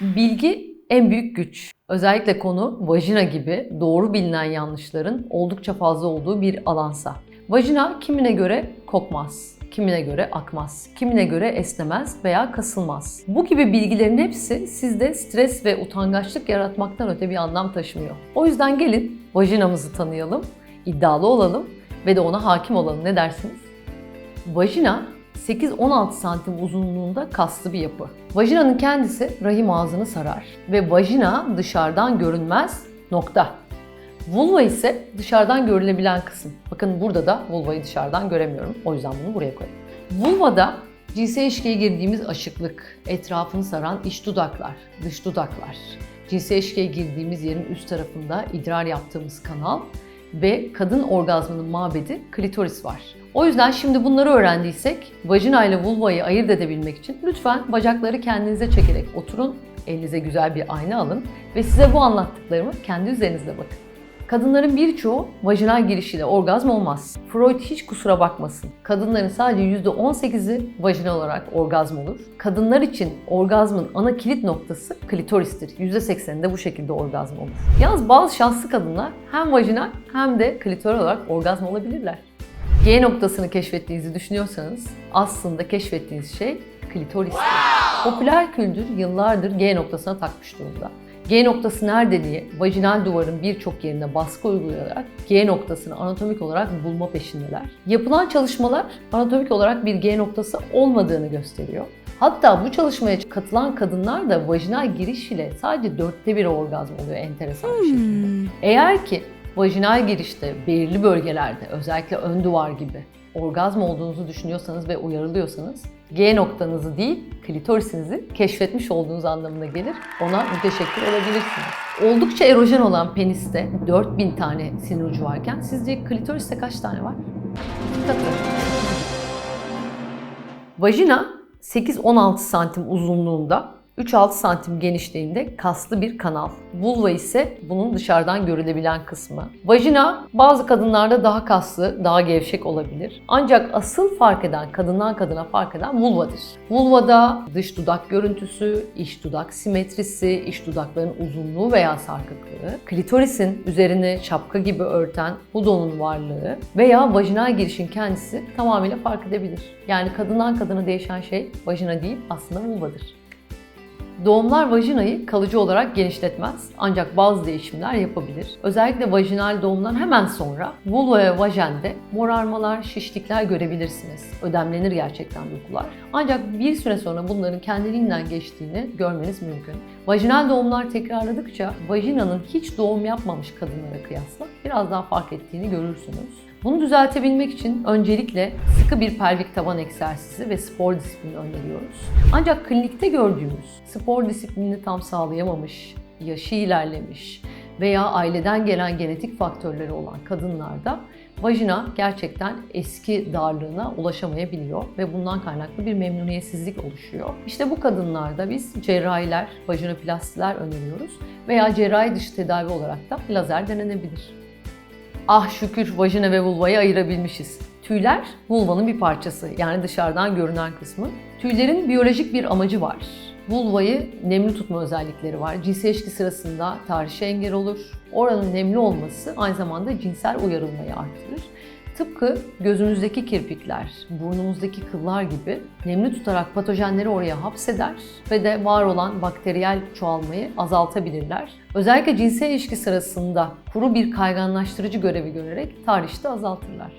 Bilgi en büyük güç. Özellikle konu vajina gibi doğru bilinen yanlışların oldukça fazla olduğu bir alansa. Vajina kimine göre kokmaz, kimine göre akmaz, kimine göre esnemez veya kasılmaz. Bu gibi bilgilerin hepsi sizde stres ve utangaçlık yaratmaktan öte bir anlam taşımıyor. O yüzden gelin vajinamızı tanıyalım, iddialı olalım ve de ona hakim olalım. Ne dersiniz? Vajina 8-16 santim uzunluğunda kaslı bir yapı. Vajinanın kendisi rahim ağzını sarar ve vajina dışarıdan görünmez nokta. Vulva ise dışarıdan görülebilen kısım. Bakın burada da vulvayı dışarıdan göremiyorum. O yüzden bunu buraya koydum. Vulvada cinsel ilişkiye girdiğimiz aşıklık, etrafını saran iç dudaklar, dış dudaklar, cinsel ilişkiye girdiğimiz yerin üst tarafında idrar yaptığımız kanal ve kadın orgazmının mabedi klitoris var. O yüzden şimdi bunları öğrendiysek vajina ile vulvayı ayırt edebilmek için lütfen bacakları kendinize çekerek oturun, elinize güzel bir ayna alın ve size bu anlattıklarımı kendi üzerinizde bakın. Kadınların birçoğu vajinal girişiyle orgazm olmaz. Freud hiç kusura bakmasın. Kadınların sadece %18'i vajinal olarak orgazm olur. Kadınlar için orgazmın ana kilit noktası klitoristir. %80'i de bu şekilde orgazm olur. Yalnız bazı şanslı kadınlar hem vajinal hem de klitoral olarak orgazm olabilirler. G noktasını keşfettiğinizi düşünüyorsanız aslında keşfettiğiniz şey klitoristir. Popüler kültür yıllardır G noktasına takmış durumda. G noktası nerede diye vajinal duvarın birçok yerine baskı uygulayarak G noktasını anatomik olarak bulma peşindeler. Yapılan çalışmalar anatomik olarak bir G noktası olmadığını gösteriyor. Hatta bu çalışmaya katılan kadınlar da vajinal giriş ile sadece dörtte bir orgazm oluyor enteresan bir şekilde. Eğer ki vajinal girişte belirli bölgelerde özellikle ön duvar gibi orgazm olduğunuzu düşünüyorsanız ve uyarılıyorsanız G noktanızı değil klitorisinizi keşfetmiş olduğunuz anlamına gelir. Ona müteşekkir olabilirsiniz. Oldukça erojen olan peniste 4000 tane sinir ucu varken sizce klitoriste kaç tane var? Katı. Vajina 8-16 santim uzunluğunda 3-6 santim genişliğinde kaslı bir kanal. Vulva ise bunun dışarıdan görülebilen kısmı. Vajina bazı kadınlarda daha kaslı, daha gevşek olabilir. Ancak asıl fark eden, kadından kadına fark eden vulvadır. Vulvada dış dudak görüntüsü, iç dudak simetrisi, iç dudakların uzunluğu veya sarkıklığı, klitorisin üzerini şapka gibi örten budonun varlığı veya vajinal girişin kendisi tamamıyla fark edebilir. Yani kadından kadına değişen şey vajina değil aslında vulvadır. Doğumlar vajinayı kalıcı olarak genişletmez ancak bazı değişimler yapabilir. Özellikle vajinal doğumdan hemen sonra vulva ve vajende morarmalar, şişlikler görebilirsiniz. Ödemlenir gerçekten dokular. Ancak bir süre sonra bunların kendiliğinden geçtiğini görmeniz mümkün. Vajinal doğumlar tekrarladıkça vajinanın hiç doğum yapmamış kadınlara kıyasla biraz daha fark ettiğini görürsünüz. Bunu düzeltebilmek için öncelikle sıkı bir pelvik taban egzersizi ve spor disiplini öneriyoruz. Ancak klinikte gördüğümüz spor disiplinini tam sağlayamamış, yaşı ilerlemiş veya aileden gelen genetik faktörleri olan kadınlarda vajina gerçekten eski darlığına ulaşamayabiliyor ve bundan kaynaklı bir memnuniyetsizlik oluşuyor. İşte bu kadınlarda biz cerrahiler, vajinoplastiler öneriyoruz veya cerrahi dışı tedavi olarak da lazer denenebilir. Ah şükür vajina ve vulvayı ayırabilmişiz. Tüyler vulvanın bir parçası yani dışarıdan görünen kısmı. Tüylerin biyolojik bir amacı var. Vulvayı nemli tutma özellikleri var. Cinsel ilişki sırasında tahrişe engel olur. Oranın nemli olması aynı zamanda cinsel uyarılmayı arttırır. Tıpkı gözümüzdeki kirpikler, burnumuzdaki kıllar gibi nemli tutarak patojenleri oraya hapseder ve de var olan bakteriyel çoğalmayı azaltabilirler. Özellikle cinsel ilişki sırasında kuru bir kayganlaştırıcı görevi görerek tahrişte azaltırlar.